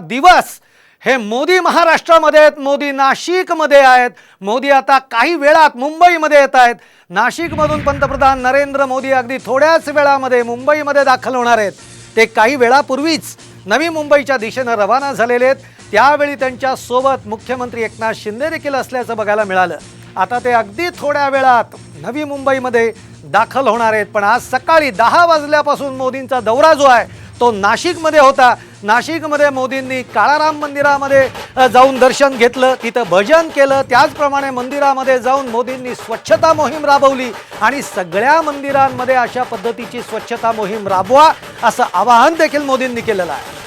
दिवस. हे मोदी महाराष्ट्रामध्ये आहेत मोदी नाशिकमध्ये आहेत. मोदी आता काही वेळात मुंबईमध्ये येत आहेत. नाशिकमधून पंतप्रधान नरेंद्र मोदी अगदी थोड्याच वेळामध्ये मुंबईमध्ये दाखल होणार आहेत. ते काही वेळापूर्वीच नवी मुंबईच्या दिशेनं रवाना झालेले आहेत. त्यावेळी त्यांच्यासोबत मुख्यमंत्री एकनाथ शिंदे देखील असल्याचं बघायला मिळालं. आता ते अगदी थोड्या वेळात नवी मुंबईमध्ये दाखल होणार आहेत. पण आज सकाळी दहा वाजल्यापासून मोदींचा दौरा जो आहे तो नाशिकमध्ये होता. नाशिकमध्ये मोदींनी काळाराम मंदिरामध्ये जाऊन दर्शन घेतलं. तिथं भजन केलं. त्याचप्रमाणे मंदिरामध्ये जाऊन मोदींनी स्वच्छता मोहीम राबवली. आणि सगळ्या मंदिरांमध्ये अशा पद्धतीची स्वच्छता मोहीम राबवा असं आवाहन देखील मोदींनी केलेलं आहे.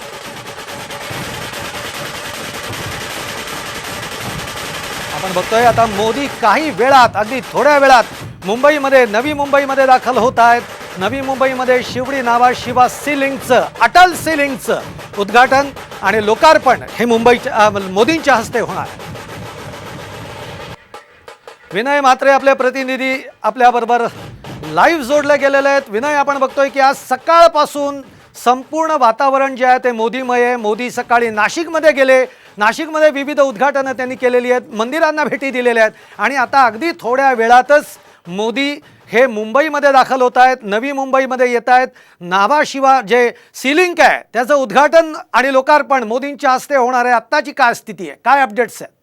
आपण बघतोय आता मोदी काही वेळात अगदी थोड्या वेळात मुंबईमध्ये नवी मुंबईमध्ये दाखल होत आहेत. नवी मुंबईमध्ये शिवडी नावा शिवा सी अटल सिलिंगचं. उद्घाटन आणि लोकार्पण हे मुंबईच्या मोदींच्या हस्ते होणार. विनय म्हात्रे आपले प्रतिनिधी आपल्याबरोबर लाईव्ह जोडले गेलेले आहेत. विनय आपण बघतोय की आज सकाळपासून संपूर्ण वातावरण जे आहे ते मोदीमय आहे मोदी सकाळी नाशिकमध्ये गेले. नाशिकमध्ये विविध उद्घाटनं त्यांनी केलेली आहेत मंदिरांना भेटी दिलेल्या आहेत. आणि आता अगदी थोड्या वेळातच मोदी हे मुंबईमध्ये दाखल होत आहेत नवी मुंबईमध्ये येत आहेत. नाभाशिवा जे सिलिंक आहे त्याचं उद्घाटन आणि लोकार्पण मोदींच्या हस्ते होणार आहे. आत्ताची काय स्थिती आहे? काय अपडेट्स आहेत?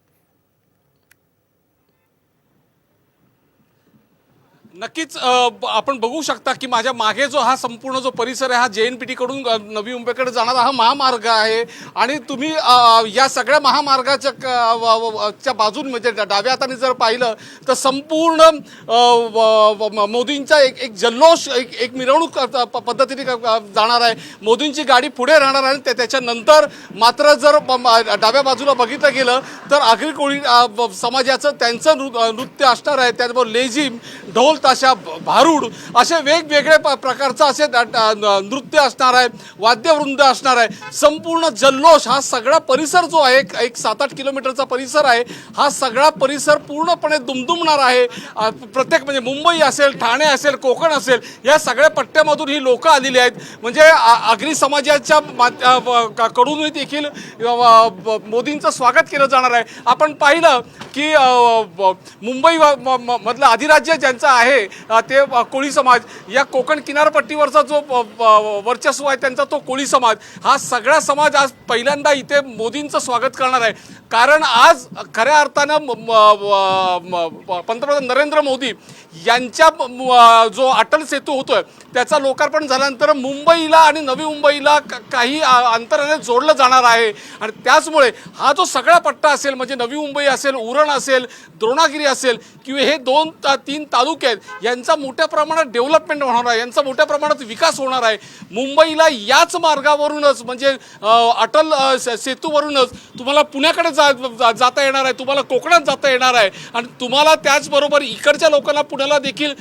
नक्कीच आपण बघू शकता की माझ्या मागे जो हा संपूर्ण जो परिसर आहे हा जे एन पी टीकडून नवी मुंबईकडे जाणारा हा महामार्ग आहे. आणि तुम्ही या सगळ्या महामार्गाच्या क- व- च्या बाजून म्हणजे डाव्या हाताने जर पाहिलं तर संपूर्ण व- मोदींचा एक एक जल्लोष एक एक मिरवणूक प- पद्धतीने जाणार आहे. मोदींची गाडी पुढे राहणार आहे आणि त्याच्यानंतर मात्र जर डाव्या बाजूला बघितलं गेलं तर आगरी कोळी समाजाचं त्यांचं नृ नृत्य असणार आहे. त्याचबरोबर लेझिम ढोल तशा भ- भारूड असे वेगवेगळे प- प्रकारचं असे नृत्य असणार आहे वाद्यवृंद असणार आहे. संपूर्ण जल्लोष हा सगळा परिसर जो आहे एक- सात आठ किलोमीटरचा परिसर आहे हा सगळा परिसर पूर्णपणे दुमदुमणार आहे. प्रत्येक म्हणजे मुंबई असेल ठाणे असेल कोकण असेल या सगळ्या पट्ट्यामधून ही लोकं आलेली आहेत. म्हणजे आगरी समाजाच्या मात- कडूनही देखील मोदींचं स्वागत केलं जाणार आहे. आपण पाहिलं की ब- मुंबई म- म- मधलं अधिराज्य ज्यांचं आहे आहे. ते कोळी समाज. या कोकण किनारपट्टीवरचा जो वर्चस्व आहे त्यांचा तो कोळी समाज. हा सगळा समाज आज पहिल्यांदा इथे मोदींचं स्वागत करणार आहे. कारण आज खऱ्या अर्थानं म- पंतप्रधान नरेंद्र मोदी यांच्या जो अटल सेतू होतोय त्याचा लोकार्पण झाल्यानंतर मुंबईला आणि नवी मुंबईला काही अंतराने जोडलं जाणार आहे. आणि त्याचमुळे हा जो सगळा पट्टा असेल म्हणजे नवी मुंबई असेल उरण असेल द्रोणागिरी असेल किंवा हे दोन ता- तीन तालुके आहेत यांचा मोठ्या प्रमाणात डेव्हलपमेंट होणार आहे यांचा मोठ्या प्रमाणात विकास होणार आहे. मुंबईला याच मार्गावरूनच म्हणजे अटल सेतूवरूनच तुम्हाला पुण्याकडे जा- जाता येणार आहे तुम्हाला कोकणात जाता येणार आहे. आणि तुम्हाला त्याचबरोबर इकडच्या लोकांना पुण्याला देखील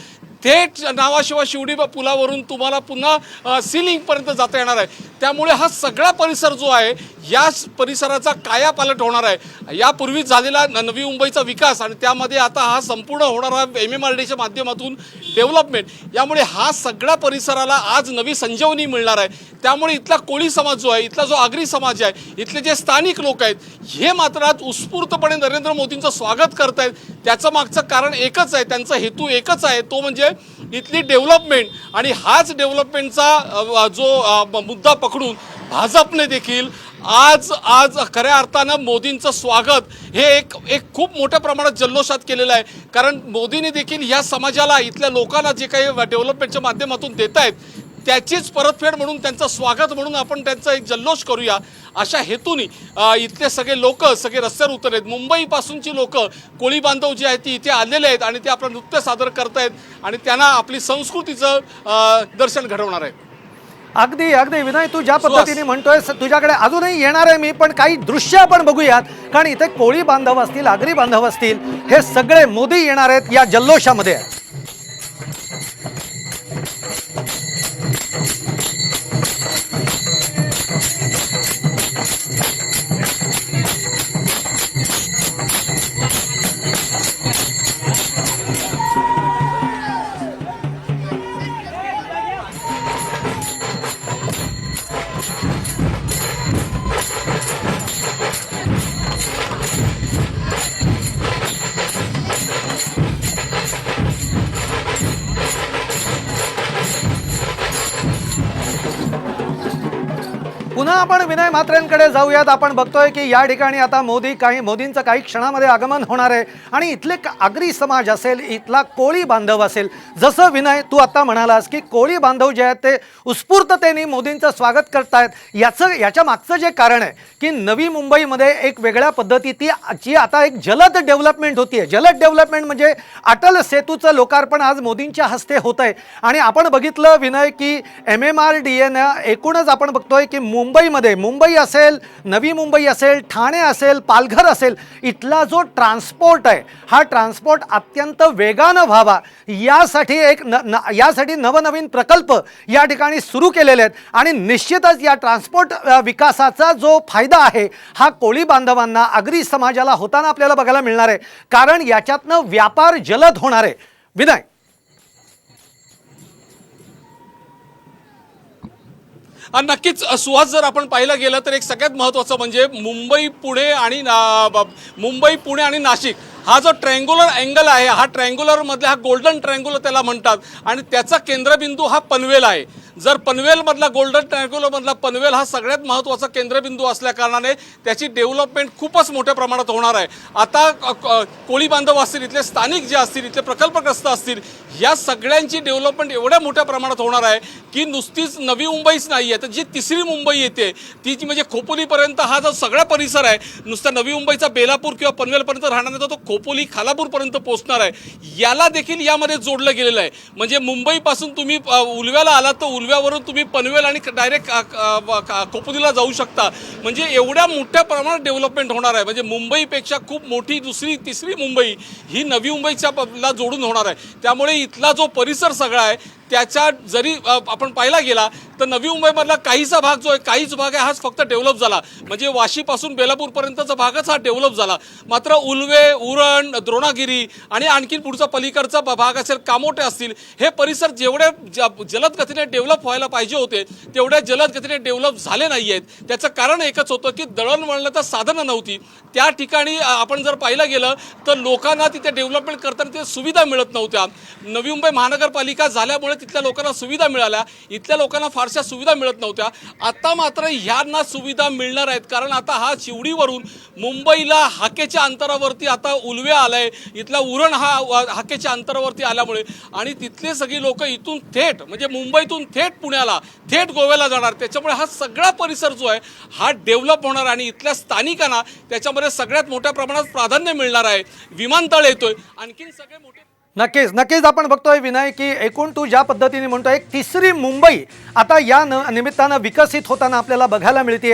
थेट नावाशिवाय शिवडी पुलावरून तुम्हाला पुन्हा सिलिंगपर्यंत जाता येणार आहे. त्यामुळे हा सगळा परिसर जो आहे या परिसराचा कायापालट होणार आहे. यापूर्वी झालेला नवी मुंबईचा विकास आणि त्यामध्ये आता हा संपूर्ण होणारा एम एम आर डीच्या माध्यमातून डेव्हलपमेंट. यामुळे हा सगळ्या परिसराला आज नवी संजीवनी मिळणार आहे. त्यामुळे इथला कोळी समाज जो आहे इथला जो आगरी समाज आहे इथले जे स्थानिक लोक आहेत हे मात्र आज उत्स्फूर्तपणे नरेंद्र मोदींचं स्वागत करत आहेत त्याचं मागचं कारण एकच आहे त्यांचा हेतू एकच आहे तो म्हणजे इथली डेव्हलपमेंट आणि हाच डेव्हलपमेंटचा जो मुद्दा पकडून भाजपने देखील आज आज खऱ्या अर्थानं मोदींचं स्वागत हे एक एक खूप मोठ्या प्रमाणात जल्लोषात केलेलं आहे. कारण मोदींनी देखील या समाजाला इथल्या लोकांना जे काही डेव्हलपमेंटच्या माध्यमातून देत आहेत त्याचीच परतफेड म्हणून त्यांचं स्वागत म्हणून आपण त्यांचा एक जल्लोष करूया. अशा हेतूने इथले सगळे लोक सगळे रस्त्यावर उतरलेत. मुंबईपासूनची लोक कोळी बांधव जी आहेत ती इथे आलेले आहेत आणि ते आपलं नृत्य सादर करतायत आणि त्यांना आपली संस्कृतीचं दर्शन घडवणार आहे अगदी अगदी. विनय तू ज्या पद्धतीने म्हणतोय तुझ्याकडे अजूनही येणार आहे मी पण काही दृश्य आपण बघूयात. कारण इथे कोळी बांधव असतील आगरी बांधव असतील हे सगळे मोदी येणार आहेत या जल्लोषामध्ये. पुन्हा आपण विनय मात्रेंकडे जाऊयात. आपण बघतोय की या ठिकाणी आता मोदी काही मोदींचं काही क्षणामध्ये आगमन होणार आहे. आणि इथले आगरी समाज असेल इथला कोळी बांधव असेल जसं विनय तू आता म्हणालास की कोळी बांधव जे आहेत ते उत्स्फूर्ततेने मोदींचं स्वागत करतायत. याचं याच्या मागचं जे कारण आहे की नवी मुंबईमध्ये एक वेगळ्या पद्धती ती जी आता एक जलद डेव्हलपमेंट होतीये जलद डेव्हलपमेंट म्हणजे अटल सेतूचं लोकार्पण आज मोदींच्या हस्ते होत आहे आणि आपण बघितलं विनय की एम एम आर डी एनं एकूणच आपण बघतोय की मुंबईमध्ये. मुंबई असेल नवी मुंबई असेल ठाणे असेल पालघर असेल इथला जो ट्रान्सपोर्ट आहे हा ट्रान्सपोर्ट अत्यंत वेगानं व्हावा. यासाठी एक न न यासाठी नवनवीन प्रकल्प या ठिकाणी सुरू केलेले आहेत. आणि निश्चितच या ट्रान्सपोर्ट विकासाचा जो फायदा आहे हा कोळी बांधवांना आगरी समाजाला होताना आपल्याला बघायला मिळणार आहे. कारण याच्यातनं व्यापार जलद होणार आहे. विनय. आणि नक्कीच सुहास जर आपण पाहिलं गेलं तर एक सगळ्यात महत्त्वाचं म्हणजे मुंबई पुणे आणि मुंबई पुणे आणि नाशिक हा जो ट्रँग्युलर अँगल आहे हा ट्रँग्युलरमधला हा गोल्डन ट्रँग्युलर त्याला म्हणतात. आणि त्याचा केंद्रबिंदू हा पनवेल आहे. जर पनवेलमधला गोल्डन ट्रँग्युलरमधला पनवेल हा सगळ्यात महत्त्वाचा केंद्रबिंदू असल्याकारणाने त्याची डेव्हलपमेंट खूपच मोठ्या प्रमाणात होणार आहे. आता कोळी बांधव असतील इथले स्थानिक जे असतील इथले प्रकल्पग्रस्त असतील या सगळ्यांची डेव्हलपमेंट एवढ्या मोठ्या प्रमाणात होणार आहे की नुसतीच नवी मुंबईच नाही आहे. तर जी तिसरी मुंबई येते ती जी म्हणजे खोपोलीपर्यंत हा जो सगळा परिसर आहे नुसता नवी मुंबईचा बेलापूर किंवा पनवेलपर्यंत राहणार नाही तर तो खोपोली खालापूरपर्यंत पोहोचणार आहे. याला देखील यामध्ये जोडलं गेलेलं आहे. म्हणजे मुंबईपासून तुम्ही उलव्याला आलात तर उलव्यावरून तुम्ही पनवेल आणि डायरेक्ट कोपुलीला जाऊ शकता. म्हणजे एवढ्या मोठ्या प्रमाणात डेव्हलपमेंट होणार आहे. म्हणजे मुंबईपेक्षा खूप मोठी दुसरी तिसरी मुंबई ही नवी मुंबईच्या ला जोडून होणार आहे. त्यामुळे इथला जो परिसर सगळा आहे त्याच्या जरी आपण पाहिला गेला तर नवी मुंबईमधला काहीसा भाग जो आहे काहीच भाग आहे हाच फक्त डेव्हलप झाला. म्हणजे वाशीपासून बेलापूरपर्यंतचा भागच हा डेव्हलप झाला. मात्र उलवे उरण द्रोणागिरी आणि आणखीन पुढचा पलीकडचा भाग असेल कामोटे असतील हे परिसर जेवढे ज- जलद गतीने डेव्हलप व्हायला पाहिजे होते तेवढ्या जलद गतीने डेव्हलप झाले नाही आहेत त्याचं कारण एकच होतं की दळणवळणाचं साधनं नव्हती. त्या ठिकाणी आपण जर पाहिलं गेलं तर लोकांना तिथे डेव्हलपमेंट करताना तिथे सुविधा मिळत नव्हत्या. नवी मुंबई महानगरपालिका झाल्यामुळे तिथल्या लोकांना सुविधा मिळाल्या. इथल्या लोकांना फारशा सुविधा मिळत नव्हत्या. आता मात्र ह्यांना सुविधा मिळणार आहेत. कारण आता हा शिवडीवरून मुंबईला हाकेच्या अंतरावरती आता उलवे आलाय. इथला उरण हा हाकेच्या अंतरावरती आल्यामुळे. आणि तिथले सगळी लोक इथून थेट म्हणजे मुंबईतून थेट पुण्याला थेट गोव्याला जाणार. त्याच्यामुळे हा सगळा परिसर जो आहे हा डेव्हलप होणार आणि इथल्या स्थानिकांना त्याच्यामध्ये सगळ्यात मोठ्या प्रमाणात प्राधान्य मिळणार आहे. विमानतळ येतोय. आणखीन सगळे मोठे नक्कीच नक्कीच आपण बघतोय विनय की एकूण तू ज्या पद्धतीने म्हणतोय तिसरी मुंबई आता या न निमित्तानं विकसित होताना आपल्याला बघायला मिळते